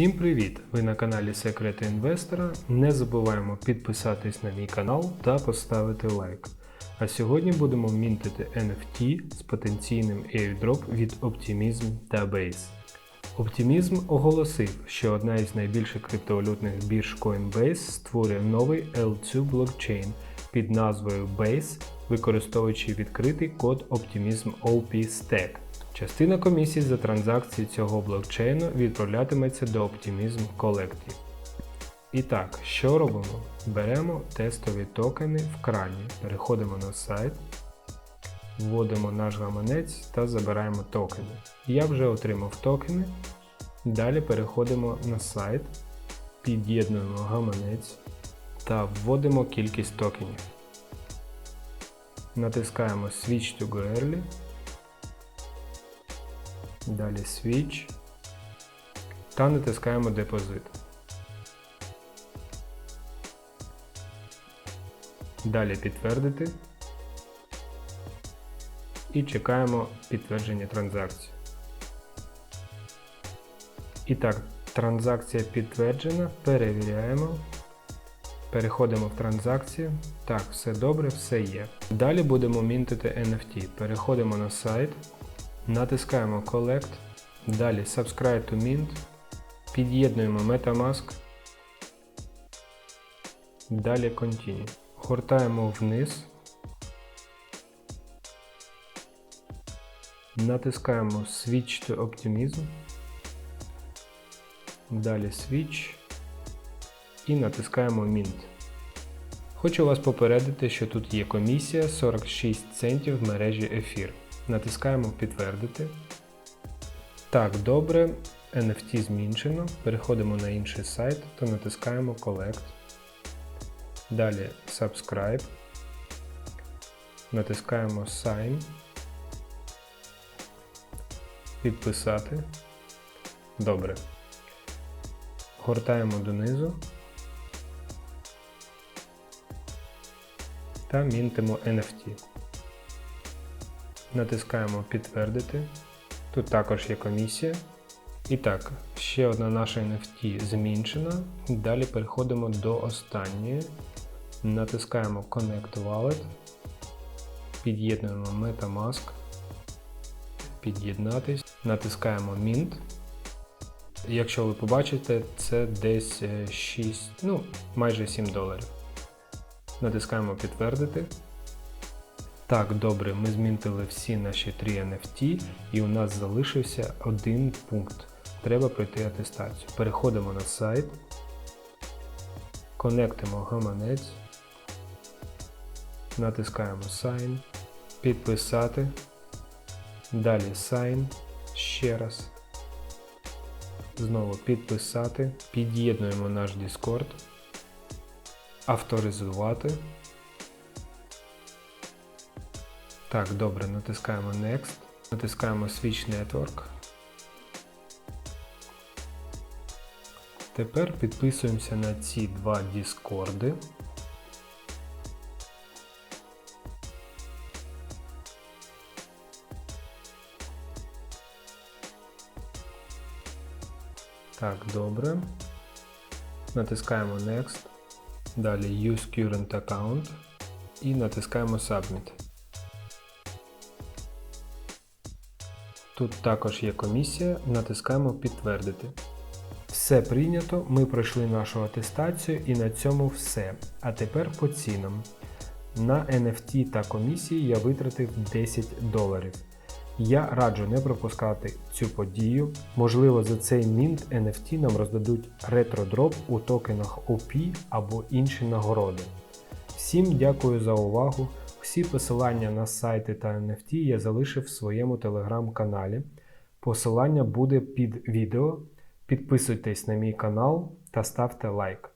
Всім привіт! Ви на каналі Секрети Інвестора. Не забуваємо підписатись на мій канал та поставити лайк. А сьогодні будемо мінтити NFT з потенційним airdrop від Optimism та Base. Optimism оголосив, що одна із найбільших криптовалютних бірж Coinbase створює новий L2 блокчейн під назвою Base, використовуючи відкритий код Optimism OP Stack. Частина комісії за транзакції цього блокчейну відправлятиметься до Optimism Collective. І так, що робимо? Беремо тестові токени в крані, переходимо на сайт, вводимо наш гаманець та забираємо токени. Я вже отримав токени. Далі переходимо на сайт, під'єднуємо гаманець та вводимо кількість токенів. Натискаємо Switch to Early. Далі Switch та натискаємо депозит. Далі підтвердити і чекаємо підтвердження транзакції. І так, транзакція підтверджена, перевіряємо. Переходимо в транзакцію. Так, все добре, все є. Далі будемо мінтити NFT. Переходимо на сайт, натискаємо Collect, далі Subscribe to Mint, під'єднуємо Metamask, далі Continue. Гортаємо вниз, натискаємо Switch to Optimism, далі Switch і натискаємо Mint. Хочу вас попередити, що тут є комісія 46 центів в мережі ефір. Натискаємо Підтвердити. Так, добре. NFT змінчено. Переходимо на інший сайт та натискаємо Collect. Далі Subscribe. Натискаємо Sign. Підписати. Добре. Гортаємо донизу. Та мінтимо NFT. Натискаємо Підтвердити. Тут також є комісія. І так, ще одна наша NFT змінчена. Далі переходимо до останньої. Натискаємо Connect Wallet. Під'єднуємо Metamask. Під'єднатись. Натискаємо Mint. Якщо ви побачите, це десь 6, ну, майже 7 доларів. Натискаємо Підтвердити. Так, добре, ми змінтили всі наші 3 NFT і у нас залишився один пункт. Треба пройти атестацію. Переходимо на сайт, конектимо гаманець, натискаємо Sign, підписати, далі Sign, ще раз. Знову підписати, під'єднуємо наш Discord, авторизувати. Так, добре, натискаємо Next, натискаємо Switch Network. Тепер підписуємося на ці два Діскорди. Так, добре. Натискаємо Next. Далі Use Current Account і натискаємо Submit. Тут також є комісія, натискаємо Підтвердити. Все прийнято, ми пройшли нашу атестацію і на цьому все. А тепер по цінам. На NFT та комісії я витратив 10 доларів. Я раджу не пропускати цю подію. Можливо, за цей мінт NFT нам роздадуть ретро-дроп у токенах OP або інші нагороди. Всім дякую за увагу. Всі посилання на сайти та NFT я залишив в своєму телеграм-каналі. Посилання буде під відео. Підписуйтесь на мій канал та ставте лайк.